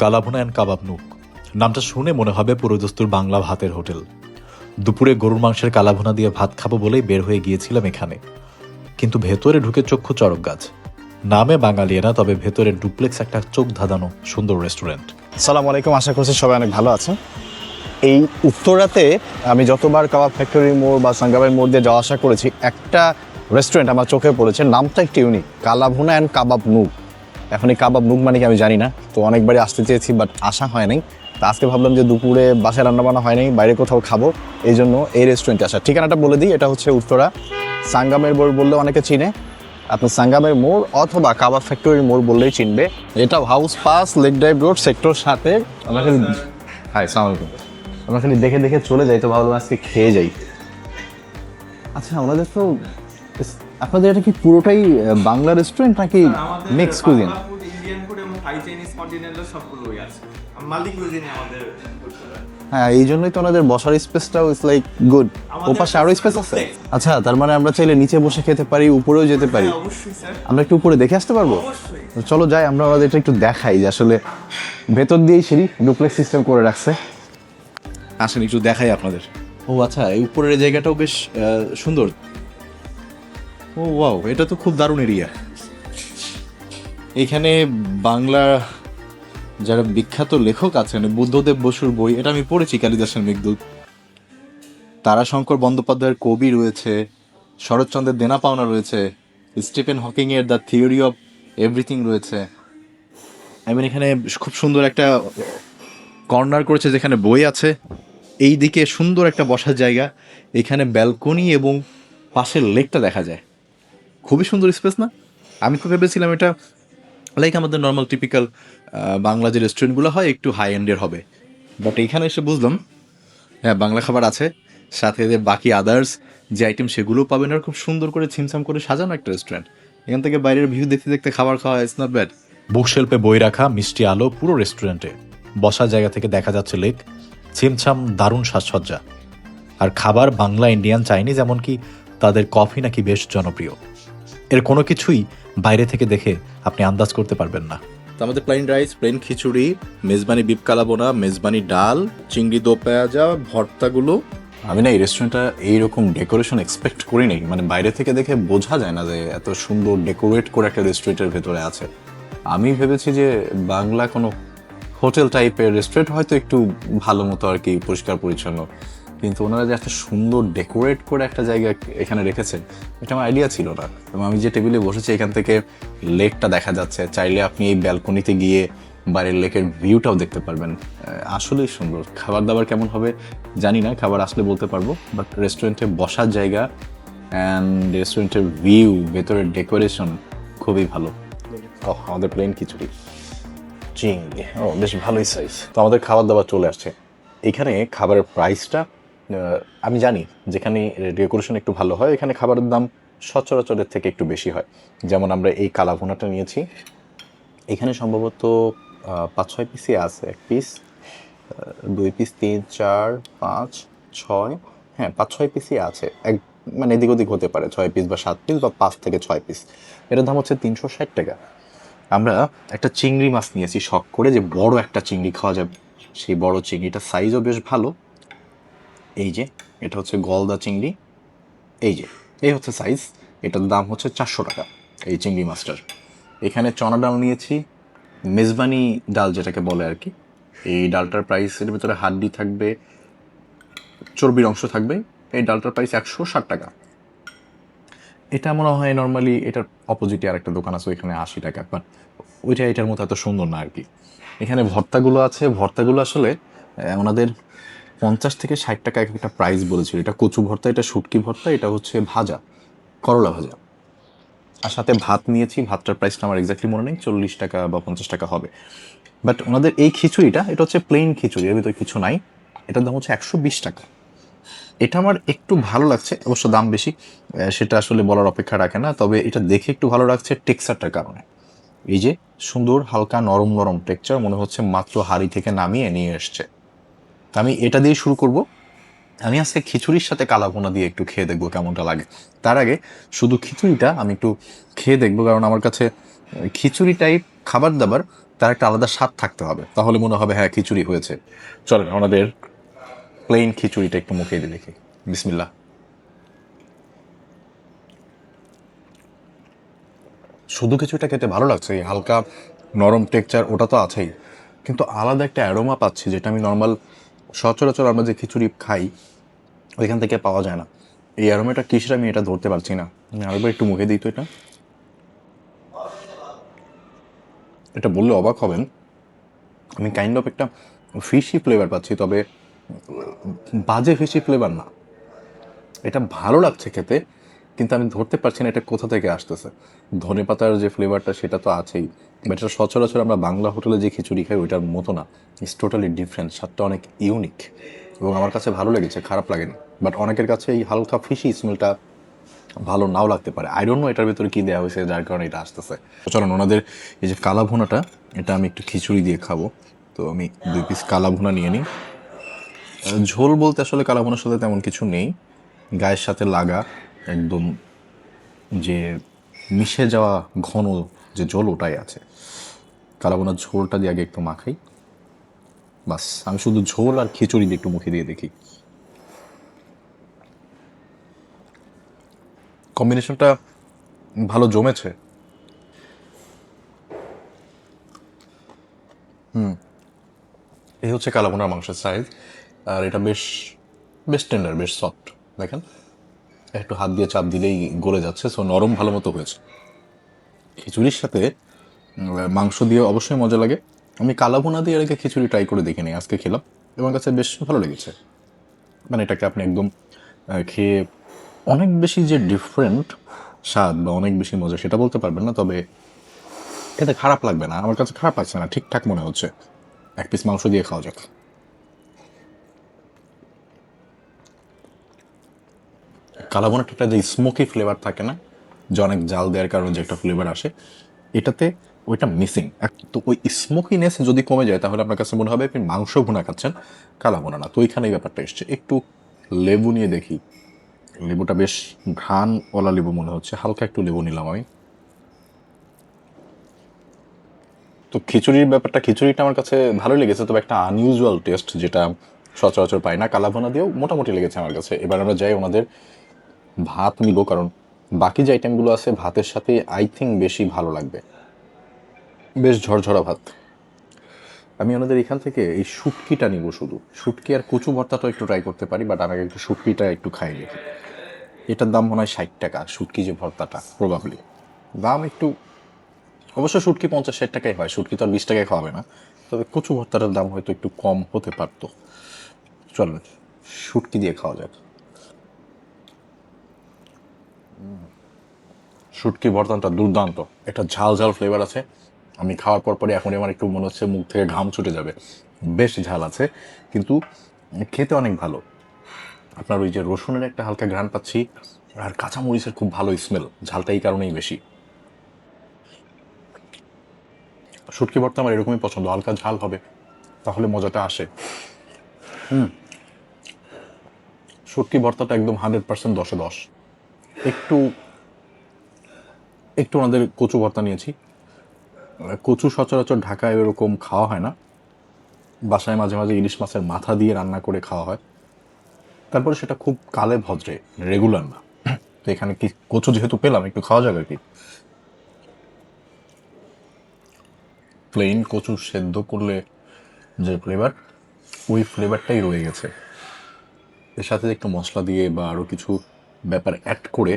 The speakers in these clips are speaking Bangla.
Kala bhuna and kebab nook. নামটা শুনে মনে হবে পুরোদস্তুর বাংলা ভাতের হোটেল। দুপুরে গরুর মাংসের কালাভুনা দিয়ে ভাত খাব বলেই বের হয়ে গিয়েছিলাম এখানে। কিন্তু ভেতরে ঢুকে চক্ষু চড়ক গাছ। নামে বাঙালিয়ানা তবে ভেতরে ডুপ্লেক্স একটা চোখ ধাঁধানো সুন্দর রেস্টুরেন্ট। সালাম আলাইকুম, আশা করছি সবাই অনেক ভালো আছেন। এই উত্তরাতে আমি যতবার কাবাব ফ্যাক্টরি মোড় বা সাঙ্গাবের মোড় দিয়ে যাওয়া আসা করেছি, একটা রেস্টুরেন্ট আমার চোখে পড়েছে, নামটা একটু unique Kalabhuna and Kabab nook. এখন এই কাবাব নুক মানে কি আমি জানি না, তো অনেকবারই আসতে চেয়েছি বাট আসা হয় নাই। তো আজকে ভাবলাম যে দুপুরে বাসায় রান্না বান্না হয় নাই, বাইরে কোথাও খাব, এই জন্য এই রেস্টুরেন্টে আসা। ঠিকানাটা বলে দিই, এটা হচ্ছে উত্তরা। সাঙ্গামের মোড় বললে অনেকে চিনে। আপনি সাঙ্গামের মোড় অথবা কাবাব ফ্যাক্টরির মোড় বললেই চিনবে। এটা house pass lake drive road sector সাথে আমরা খালি হাই সালাম আলাইকুম। আমরা খালি দেখে দেখে চলে যাই, তো ভাবলাম আজকে খেয়ে যাই। আচ্ছা আমাদের তো আপনাদের এটা কি পুরোটাই বাংলা রেস্টুরেন্ট নাকি মিক্স কুজিন ইন্ডিয়ান ফুড এবং থাই চাইনিজ কন্টিনেন্টাল সবগুলোই আছে। মাল্টি কুজিনে আমাদের হ্যাঁ এই জন্যই তো ওনাদের বসার স্পেসটাও ইজ লাইক গুড ওপাশে আরও স্পেস আছে? আচ্ছা তার মানে আমরা চাইলে নিচে বসে খেতে পারি উপরেও যেতে পারি। হ্যাঁ, অবশ্যই স্যার। আমরা একটু উপরে দেখে আসতে পারব? চলো যাই আমরা এটা একটু দেখাই যে আসলে ভেতর দিয়েই সিঁড়ি ডুপ্লেক্স সিস্টেম করে রাখছে। আসেন একটু দেখাই আপনাদের। ও আচ্ছা এই উপরের জায়গাটাও বেশ আহ, সুন্দর। ও ওয়াও এটা তো খুব দারুণ এরিয়া এখানে বাংলা যারা বিখ্যাত লেখক আছেন, বুদ্ধদেব বসুর বই, এটা আমি পড়েছি, কালিদাসের মেঘদূত তারাশঙ্কর বন্দ্যোপাধ্যায়ের কবি রয়েছে, শরৎচন্দ্রের দেনা পাওনা রয়েছে, স্টিফেন হকিং এর দ্য থিওরি অফ এভরিথিং রয়েছে। আই এখানে খুব সুন্দর একটা কর্নার করেছে যেখানে বই আছে। এই দিকে সুন্দর একটা বসার জায়গা, এখানে ব্যালকনি এবং পাশের লেকটা দেখা যায়। খুবই সুন্দর স্পেস না? আমি তো ভেবেছিলাম এটা লাইক আমাদের নর্মাল টিপিক্যাল বাংলা যে রেস্টুরেন্টগুলো হয়, একটু হাই এন্ডের হবে। বাট এইখানে এসে বুঝলাম হ্যাঁ বাংলা খাবার আছে, সাথে এদের বাকি আদার্স যে আইটেম সেগুলোও পাবেন আর খুব সুন্দর করে ছিমছাম করে সাজানো একটা রেস্টুরেন্ট এখান থেকে বাইরের ভিউ দেখতে দেখতে খাবার খাওয়া ইটস নট ব্যাড বুকশেল্পে বই রাখা, মিষ্টি আলো, পুরো রেস্টুরেন্টে বসার জায়গা থেকে দেখা যাচ্ছে লেক ছিমছাম, দারুণ সাজসজ্জা। আর খাবার বাংলা ইন্ডিয়ান চাইনিজ এমনকি তাদের কফি নাকি বেশ জনপ্রিয়। এর কোনো কিছুই বাইরে থেকে দেখে আপনি আন্দাজ করতে পারবেন না। তো আমাদের plain rice plain khichuri Mezbani beef kalabhuna Mezbani ডাল চিংড়ি দো পেঁয়াজা ভর্তাগুলো। আমি না এই রেস্টুরেন্টটা এইরকম ডেকোরেশন এক্সপেক্ট করি নাই। মানে বাইরে থেকে দেখে বোঝা যায় না যে এত সুন্দর ডেকোরেট করে একটা রেস্টুরেন্টের ভেতরে আছে। আমি ভেবেছি যে বাংলা কোনো হোটেল টাইপের রেস্টুরেন্ট হয়তো একটু ভালো মতো আর কি পরিষ্কার পরিচ্ছন্ন কিন্তু ওনারা যে এত সুন্দর ডেকোরেট করে একটা জায়গা এখানে রেখেছেন, এটা আমার আইডিয়া ছিল না। এবং আমি যে টেবিলে বসেছি, এখান থেকে লেকটা দেখা যাচ্ছে। চাইলে আপনি এই ব্যালকনিতে গিয়ে বাইরের লেকের ভিউটাও দেখতে পারবেন। আসলেই সুন্দর। খাবার দাবার কেমন হবে জানি না, খাবার আসলে বলতে পারব। বাট রেস্টুরেন্টে বসার জায়গা অ্যান্ড রেস্টুরেন্টের ভিউ ভেতরের ডেকোরেশন খুবই ভালো। ও আমাদের প্লেন খিচুড়ি। চিংড়ি ও বেশ ভালোই সাইজ তো আমাদের খাবার দাবার চলে আসছে। এখানে খাবারের প্রাইসটা আমি জানি যেখানে ডেকোরেশন একটু ভালো হয়, এখানে খাবারের দাম সচরাচরের থেকে একটু বেশি হয়। যেমন আমরা এই কালাভুনাটা নিয়েছি। এখানে সম্ভবত পাঁচ, ছয় পিসই আছে। এক পিস দুই পিস তিন, চার, পাঁচ, ছয় হ্যাঁ পাঁচ, ছয় পিসই আছে। এক মানে এদিক ওদিক হতে পারে, ছয় পিস বা সাত পিস বা পাঁচ থেকে ছয় পিস এটার দাম হচ্ছে তিনশো ষাট টাকা। আমরা একটা চিংড়ি মাছ নিয়েছি, শখ করে যে বড় একটা চিংড়ি খাওয়া যাবে। সেই বড় চিংড়িটার সাইজও বেশ ভালো। এই যে, এটা হচ্ছে গলদা চিংড়ি, এই যে, এই হচ্ছে সাইজ এটার দাম হচ্ছে চারশো টাকা, এই চিংড়ি মাছটার। এখানে চনা ডাল নিয়েছি, মেজবানি ডাল যেটাকে বলে আর কি। এই ডালটার প্রাইস এর ভিতরে হাড্ডি থাকবে, চর্বির অংশ থাকবে, এই ডালটার প্রাইস একশো ষাট টাকা। এটা মনে হয় নর্মালি এটার অপোজিটে আরেকটা দোকান আছে, ওইখানে আশি টাকা বাট ওইটা এটার মতো এত সুন্দর না আর কি। এখানে ভর্তাগুলো আছে, ভর্তাগুলো আসলে ওনাদের পঞ্চাশ থেকে ষাট টাকা এক একটা প্রাইস বলেছিল। এটা কচু ভর্তা, এটা শুটকি ভর্তা, এটা হচ্ছে ভাজা, করলা ভাজা। আর সাথে ভাত নিয়েছি, ভাতটার প্রাইসটা আমার এক্স্যাক্টলি মনে নেই, চল্লিশ টাকা বা পঞ্চাশ টাকা হবে। বাট ওনাদের এই খিচুড়িটা, এটা হচ্ছে প্লেন খিচুড়ি, এর ভিতরে কিছু নাই। এটার দাম হচ্ছে একশো বিশ টাকা। এটা আমার একটু ভালো লাগছে, অবশ্য দাম বেশি সেটা আসলে বলার অপেক্ষা রাখে না, তবে এটা দেখে একটু ভালো লাগছে টেক্সচারটার কারণে। এই যে সুন্দর, হালকা, নরম নরম টেক্সচার মনে হচ্ছে মাত্র হাড়ি থেকে নামিয়ে নিয়ে এসছে। আমি এটা দিয়ে শুরু করব। আমি আজকে খিচুড়ির সাথে কালাপোনা দিয়ে একটু খেয়ে দেখব কেমনটা লাগে। তার আগে শুধু খিচুড়িটা, আমি একটু খেয়ে দেখব, কারণ আমার কাছে খিচুড়ি টাইপ খাবার দাবার, তার একটা আলাদা স্বাদ থাকতে হবে। তাহলে মনে হবে হ্যাঁ খিচুড়ি হয়েছে। চলেন, আমাদের প্লেন খিচুড়িটা একটু মুখে দিয়ে দেখি। বিসমিল্লাহ। শুধু কিছুটা খেতে ভালো লাগছে, এই হালকা নরম টেক্সচার ওটা তো আছেই। কিন্তু আলাদা একটা অ্যারোমা পাচ্ছি, যেটা আমি নর্মাল সচরাচর আমরা যে খিচুড়ি খাই, ওইখান থেকে পাওয়া যায় না। এই অ্যারোমেটা কিসের আমি এটা ধরতে পারছি না। আরেকবার একটু মুখে দিই তো এটা। এটা বললে অবাক হবেন। আমি কাইন্ড অফ একটা ফিশি ফ্লেভার পাচ্ছি, তবে বাজে ফিশি ফ্লেভার না। এটা ভালো লাগছে খেতে। কিন্তু আমি ধরতে পারছি না এটা কোথা থেকে আসতেছে। ধনে পাতার যে ফ্লেভারটা সেটা তো আছেই বাট এটা সচরাচর আমরা বাংলা হোটেলে যে খিচুড়ি খাই ওইটার মতো না। ইটস টোটালি ডিফারেন্ট স্বাদটা অনেক ইউনিক এবং আমার কাছে ভালো লেগেছে, খারাপ লাগেনি। বাট অনেকের কাছে এই হালকা ফিশি স্মেলটা ভালো নাও লাগতে পারে। আই ডোন্ট নো এটার ভিতরে কী দেওয়া হয়েছে, যার কারণে এটা আসতেছে। চলুন ওনাদের এই যে কালা ভুনাটা এটা আমি একটু খিচুড়ি দিয়ে খাব। তো আমি দুই পিস কালা ভুনা নিয়ে নিই। ঝোল বলতে আসলে কালা ভুনার সাথে তেমন কিছু নেই। গায়ের সাথে লাগা। একদম যে মিশে যাওয়া ঘন যে জল ওটাই আছে। কালা ভুনার ঝোলটা দিয়ে আগে একটু মাখাই। বাস, আমি শুধু ঝোল আর খিচুড়ি দিয়ে একটু মুখে দিয়ে দেখি। কম্বিনেশনটা ভালো জমেছে? হুম। এই হচ্ছে কালাভুনার মাংসের সাইজ আর এটা বেশ বেশ টেন্ডার বেশ সফট দেখেন। একটু হাত দিয়ে চাপ দিলেই গলে যাচ্ছে সো নরম ভালো মতো হয়েছে। খিচুড়ির সাথে মাংস দিয়ে অবশ্যই মজা লাগে। আমি কালাভুনা দিয়ে এর আগে খিচুড়ি ট্রাই করে দেখিনি, আজকে খেলাম। এবং কাছে বেশ ভালো লেগেছে। মানে এটাকে আপনি একদম খেয়ে অনেক বেশি যে ডিফারেন্ট স্বাদ বা অনেক বেশি মজা সেটা বলতে পারবেন না, তবে এটা খারাপ লাগবে না। আমার কাছে খারাপ লাগছে না, ঠিকঠাক মনে হচ্ছে। এক পিস মাংস দিয়ে খাওয়া যাক। কালাবোনাটা একটা যে স্মোকি ফ্লেভার থাকে না, যে অনেক জাল দেওয়ার কারণে যে একটা ফ্লেভার আসে, এটাতে ওইটা মিসিং তো ওই স্মোকিনেস যদি কমে যায়, তাহলে আপনার কাছে মনে হবে আপনি মাংস ভুনা খাচ্ছেন কালা ভুনা না। তো ওইখানে এই ব্যাপারটা এসছে। একটু লেবু নিয়ে দেখি। লেবুটা বেশ ঘ্রাণওয়ালা লেবু মনে হচ্ছে। হালকা একটু লেবু নিলাম আমি। তো খিচুড়ির ব্যাপারটা, খিচুড়িটা আমার কাছে ভালো লেগেছে, তবে একটা আনইউজুয়াল টেস্ট যেটা সচরাচর পাই না। কালাভোনা দিয়েও মোটামুটি লেগেছে আমার কাছে। এবার আমরা যাই ওনাদের ভাত নিব কারণ বাকি যে আইটেমগুলো আছে ভাতের সাথে আই থিঙ্ক বেশি ভালো লাগবে। বেশ ঝরঝরা ভাত। আমি ওনাদের এখান থেকে এই শুটকিটা নিব শুধু। শুটকি আর কচু ভর্তাটা একটু ট্রাই করতে পারি বাট আমি একটু শুটকিটা একটু খাই দেখি। এটার দাম মনে হয় ষাট টাকা, শুটকি যে ভর্তাটা প্রবাবলি দাম একটু, অবশ্য শুটকি পঞ্চাশ ষাট টাকাই হয়, শুটকি তো আর বিশ টাকায় খাওয়াবে না। তবে কচু ভর্তাটার দাম হয়তো একটু কম হতে পারতো। চলেন, শুটকি দিয়ে খাওয়া যাক। শুটকি ভর্তাটা দুর্দান্ত। একটা ঝাল ঝাল ফ্লেভার আছে। আমি খাওয়ার পর পরে এখন আমার একটু মনে হচ্ছে মুখ থেকে ঘাম ছুটে যাবে। বেশ ঝাল আছে, কিন্তু খেতে অনেক ভালো। আপনার ওই যে রসুনের একটা হালকা ঘ্রাণ পাচ্ছি, আর কাঁচামরিচের খুব ভালো স্মেল ঝালটা এই কারণেই বেশি। শুটকি ভর্তা আমার এরকমই পছন্দ, হালকা ঝাল হবে, তাহলে মজাটা আসে। হুম। শুটকি ভর্তাটা একদম হান্ড্রেড পার্সেন্ট দশে দশ। একটু একটু ওনাদের কচু ভর্তা নিয়েছি। কচু সচরাচর ঢাকায় এরকম খাওয়া হয় না। বাসায় মাঝে মাঝে ইলিশ মাছের মাথা দিয়ে রান্না করে খাওয়া হয়। তারপরে সেটা খুব কালে ভদ্রে, রেগুলার না। তো এখানে কি কচু যেহেতু পেলাম, একটু খাওয়া যাবে কি। প্লেন কচু সেদ্ধ করলে যে ফ্লেভার ওই ফ্লেভারটাই রয়ে গেছে। এর সাথে একটু মশলা দিয়ে বা আরও কিছু ব্যাপার অ্যাড করে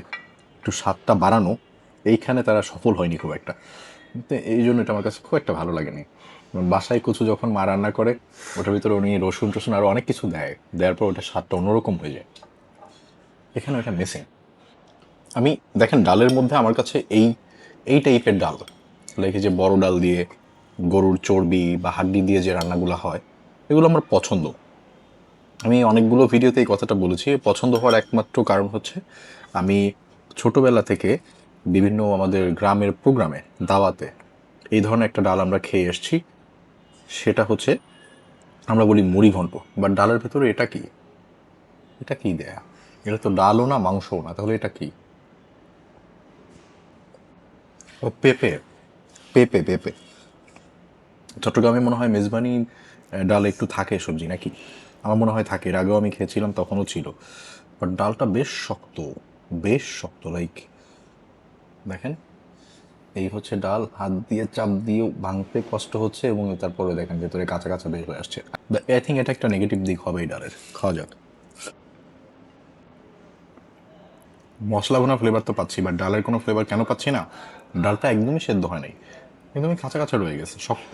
একটু স্বাদটা বাড়ানো, এইখানে তারা সফল হয়নি খুব একটা। এই জন্য এটা আমার কাছে খুব একটা ভালো লাগেনি। বাসায় কচু যখন মা রান্না করে, ওটার ভিতরে উনি রসুন টসুন আরও অনেক কিছু দেয়, দেওয়ার পর ওটা স্বাদটা অন্যরকম হয়ে যায়। এখানে ওটা মিসিং আমি, দেখেন ডালের মধ্যে আমার কাছে এই এই টাইপের ডাল। লাইক যে বড় ডাল দিয়ে গরুর চর্বি বা হাড্ডি দিয়ে যে রান্নাগুলো হয়, এগুলো আমার পছন্দ। আমি অনেকগুলো ভিডিওতে এই কথাটা বলেছি। পছন্দ হওয়ার একমাত্র কারণ হচ্ছে, আমি ছোটবেলা থেকে বিভিন্ন আমাদের গ্রামের প্রোগ্রামে, দাওয়াতে এই ধরনের একটা ডাল আমরা খেয়ে এসেছি। সেটা হচ্ছে, আমরা বলি মুড়ি ঘন্ট। বাট ডালের ভেতরে এটা কি? এটা কি দেয়া? এটা তো ডালও না, মাংসও না, তাহলে এটা কি? ও, পেঁপে। পেঁপে পেঁপে। চট্টগ্রামে মনে হয় মেজবানি ডাল একটু থাকে সবজি নাকি? আমার মনে হয় থাকে, এর আগেও আমি খেয়েছিলাম, তখনও ছিল। বাট ডালটা বেশ শক্ত বেশ শক্ত লাইক দেখেন, এই হচ্ছে ডাল, হাত দিয়ে চাপ দিয়ে ভাঙতে কষ্ট হচ্ছে এবং তারপরে দেখেন ভেতরে কাঁচা কাঁচা বের হয়ে আসছে। আই থিঙ্ক এটা একটা নেগেটিভ দিক হবে এই ডালের, খাওয়া যাক। মশলা ভুনা ফ্লেভার তো পাচ্ছি বাট ডালের কোনো ফ্লেভার কেন পাচ্ছি না? ডালটা একদমই সেদ্ধ হয় নাই, একদমই কাঁচা কাঁচা রয়ে গেছে, শক্ত।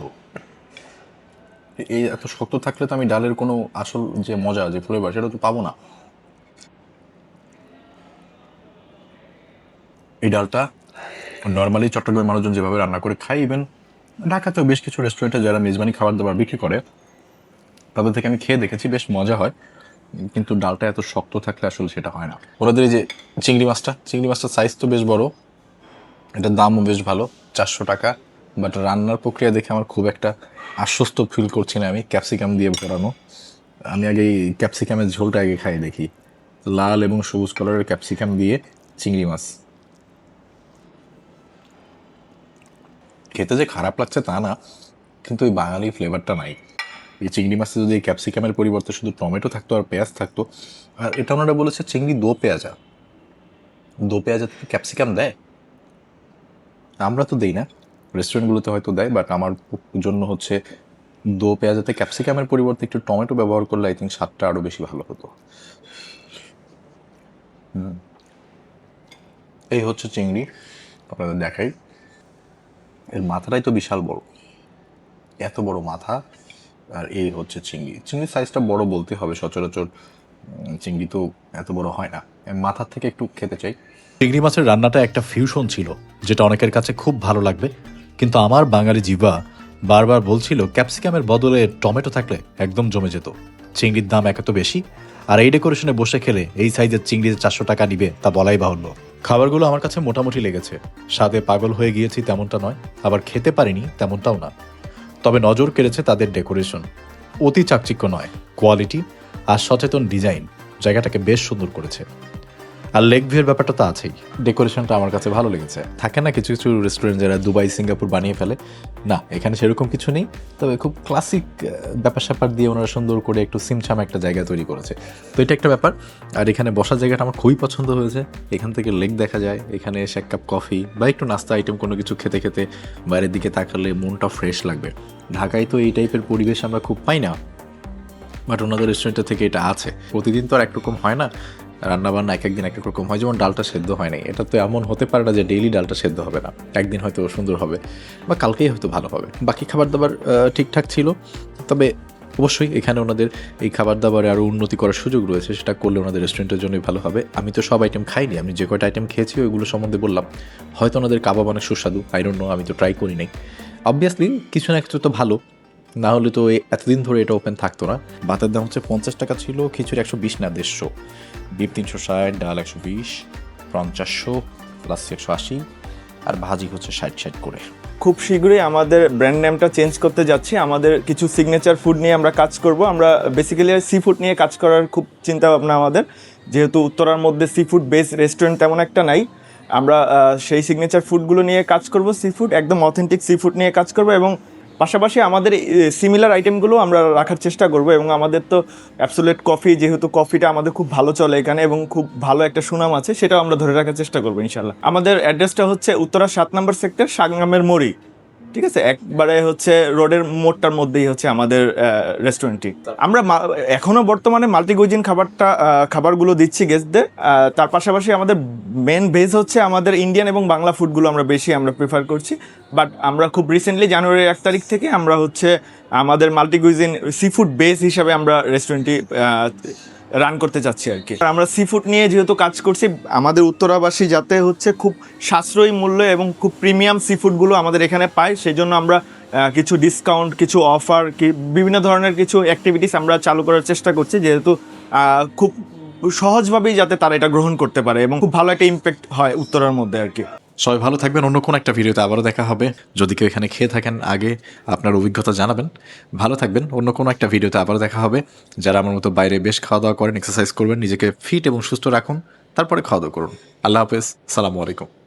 এই এত শক্ত থাকলে তো আমি ডালের কোনো আসল যে মজা, যে ফ্লেভার সেটা তো পাবো না। এই ডালটা নর্মালি চট্টগ্রামের মানুষজন যেভাবে রান্না করে খায় ইভেন ঢাকাতেও বেশ কিছু রেস্টুরেন্টে যারা মেজবানি খাবার দাবার বিক্রি করে, তাদের থেকে আমি খেয়ে দেখেছি, বেশ মজা হয়। কিন্তু ডালটা এত শক্ত থাকলে আসলে সেটা হয় না। ওনাদের এই যে চিংড়ি মাছটা, চিংড়ি মাছটার সাইজ তো বেশ বড়, এটার দামও বেশ ভালো, চারশো টাকা। বাট রান্নার প্রক্রিয়া দেখে আমার খুব একটা আশ্বস্ত ফিল করছি না আমি। ক্যাপসিকাম দিয়ে করানো আমি আগে ক্যাপসিকামের ঝোলটা আগে খাই দেখি। লাল এবং সবুজ কালারের ক্যাপসিকাম দিয়ে চিংড়ি মাছ। খেতে যে খারাপ লাগছে তা না, কিন্তু ওই বাঙালি ফ্লেভারটা নাই। এই চিংড়ি মাছে যদি ক্যাপসিকামের পরিবর্তে শুধু টমেটো থাকতো আর পেঁয়াজ থাকতো, আর এটা ওনারা বলেছে চিংড়ি দো পেঁয়াজা। দো পেঁয়াজা ক্যাপসিকাম দেয়? আমরা তো দেই না। রেস্টুরেন্টগুলোতে হয়তো দেয় বাট আমার জন্য হচ্ছে দো পেঁয়াজাতে ক্যাপসিকামের পরিবর্তে একটু টমেটো ব্যবহার করলে আই থিঙ্ক স্বাদটা আরও বেশি ভালো হতো। এই হচ্ছে চিংড়ি, আপনাদের দেখাই। এর মাথাটাই তো বিশাল বড়। এত বড় মাথা, আর এই হচ্ছে চিংড়ি। চিংড়ির সাইজটা বড় বলতে হবে সচরাচর। চিংড়ি তো এত বড় হয় না। মাথার থেকে একটু খেতে চাই। চিংড়ি মাছের রান্নাটা একটা ফিউশন ছিল, যেটা অনেকের কাছে খুব ভালো লাগবে। কিন্তু আমার বাঙালি জিবা বারবার বলছিল, ক্যাপসিকামের বদলে টমেটো থাকলে একদম জমে যেত। চিংড়ির দাম এত বেশি? আর এই ডেকোরেশনে বসে খেলে এই সাইজের চিংড়ি চারশো টাকা নিবে, তা বলাই বাহুল্য। খাবারগুলো আমার কাছে মোটামুটি লেগেছে। স্বাদে পাগল হয়ে গিয়েছি তেমনটা নয়, আবার খেতে পারিনি তেমনটাও না। তবে নজর কেড়েছে তাদের ডেকোরেশন। অতি চাকচিক্য নয়, কোয়ালিটি আর সচেতন ডিজাইন জায়গাটাকে বেশ সুন্দর করেছে। আর লেগ ভিউয়ের ব্যাপারটা তো আছেই। ডেকোরেশনটা আমার কাছে ভালো লেগেছে। থাকে না কিছু কিছু রেস্টুরেন্ট যারা দুবাই, সিঙ্গাপুর বানিয়ে ফেলে? না, এখানে সেরকম কিছু নেই। তবে খুব ক্লাসিক ব্যাপার স্যাপার দিয়ে ওনারা সুন্দর করে একটু সিমছাম একটা জায়গা তৈরি করেছে। তো এটা একটা ব্যাপার। আর এখানে বসার জায়গাটা আমার খুবই পছন্দ হয়েছে। এখান থেকে লেক দেখা যায়, এখানে এসে এক কাপ কফি বা একটু নাস্তা আইটেম কোনো কিছু খেতে খেতে বাইরের দিকে তাকালে মনটা ফ্রেশ লাগবে। ঢাকায় তো এই টাইপের পরিবেশ আমরা খুব পাই না। বাট ওনাদের রেস্টুরেন্টের থেকে এটা আছে। প্রতিদিন তো আর একরকম হয় না। রান্না বান্না এক একদিন এক এক রকম হয়, যেমন ডালটা সেদ্ধ হয় নাই। এটা তো এমন হতে পারে না যে ডেইলি ডালটা সেদ্ধ হবে না। একদিন হয়তো সুন্দর হবে বা কালকেই হয়তো ভালো হবে। বাকি খাবার দাবার ঠিকঠাক ছিল। তবে অবশ্যই এখানে ওনাদের এই খাবার দাবারে আরও উন্নতি করার সুযোগ রয়েছে। সেটা করলে ওনাদের রেস্টুরেন্টের জন্যই ভালো হবে। আমি তো সব আইটেম খাইনি। আমি যে কয়টা আইটেম খেয়েছি ওইগুলো সম্বন্ধে বললাম। হয়তো ওনাদের কাবাব অনেক সুস্বাদু। আই নো আমি তো ট্রাই করি নাই। অবভিয়াসলি কিছু না কিছু তো ভালো। না হলে তো এতদিন ধরে এটা ওপেন থাকতো না। ভাতের দাম হচ্ছে পঞ্চাশ টাকা ছিল, খিচুড়ি একশো বিশ না দেড়শো। ডিপ তিনশো ষাট, ডাল একশো বিশ পঞ্চাশশো প্লাস একশো আশি, আর ভাজি হচ্ছে ষাট ষাট করে। খুব শীঘ্রই আমাদের ব্র্যান্ড নেমটা চেঞ্জ করতে যাচ্ছি। আমাদের কিছু সিগনেচার ফুড নিয়ে আমরা কাজ করব। আমরা বেসিক্যালি সি ফুড নিয়ে কাজ করার খুব চিন্তা ভাবনা আমাদের। যেহেতু উত্তরার মধ্যে সি ফুড বেস রেস্টুরেন্ট তেমন একটা নাই। আমরা সেই সিগনেচার ফুডগুলো নিয়ে কাজ করব। সি ফুড একদম অথেন্টিক সি ফুড নিয়ে কাজ করব এবং পাশাপাশি আমাদের সিমিলার আইটেমগুলো আমরা রাখার চেষ্টা করব এবং আমাদের তো অ্যাবসোলেট কফি যেহেতু কফিটা আমাদের খুব ভালো চলে এখানে এবং খুব ভালো একটা সুনাম আছে, সেটাও আমরা ধরে রাখার চেষ্টা করব ইনশাল্লাহ আমাদের অ্যাড্রেসটা হচ্ছে উত্তরা সাত নম্বর সেক্টর সাংগ্রামের মোড়ি। ঠিক আছে? একবারে হচ্ছে রোডের মোড়টার মধ্যেই হচ্ছে আমাদের রেস্টুরেন্টটি আমরা মা- এখনও বর্তমানে মাল্টিকুইজিন খাবারটা খাবারগুলো দিচ্ছি গেস্টদের তার পাশাপাশি আমাদের মেন বেস হচ্ছে আমাদের ইন্ডিয়ান এবং বাংলা ফুডগুলো আমরা বেশি আমরা প্রিফার করছি। বাট আমরা খুব রিসেন্টলি জানুয়ারি এক তারিখ থেকে আমরা হচ্ছে আমাদের মাল্টিকুইজিন সি ফুড বেস হিসাবে আমরা রেস্টুরেন্টটি রান করতে চাচ্ছি আর কি। আমরা সি ফুড নিয়ে যেহেতু কাজ করছি, আমাদের উত্তরাবাসী যাতে হচ্ছে খুব সাশ্রয়ী মূল্য এবং খুব প্রিমিয়াম সি ফুডগুলো আমাদের এখানে পায় সেই জন্য আমরা কিছু ডিসকাউন্ট কিছু অফার কি বিভিন্ন ধরনের কিছু অ্যাক্টিভিটিস আমরা চালু করার চেষ্টা করছি, যেহেতু খুব সহজভাবেই যাতে তারা এটা গ্রহণ করতে পারে এবং খুব ভালো একটা ইম্প্যাক্ট হয় উত্তরার মধ্যে আর কি। সবাই ভালো থাকবেন, অন্য কোনো একটা ভিডিওতে আবারও দেখা হবে। যদি কেউ এখানে খেয়ে থাকেন, আগে আপনার অভিজ্ঞতা জানাবেন। ভালো থাকবেন, অন্য কোনো একটা ভিডিওতে আবারও দেখা হবে। যারা আমার মতো বাইরে বেশ খাওয়া দাওয়া করেন এক্সারসাইজ করবেন, নিজেকে ফিট এবং সুস্থ রাখুন, তারপরে খাওয়া দাওয়া করুন। আল্লাহ হাফেজ, সালামু আলাইকুম।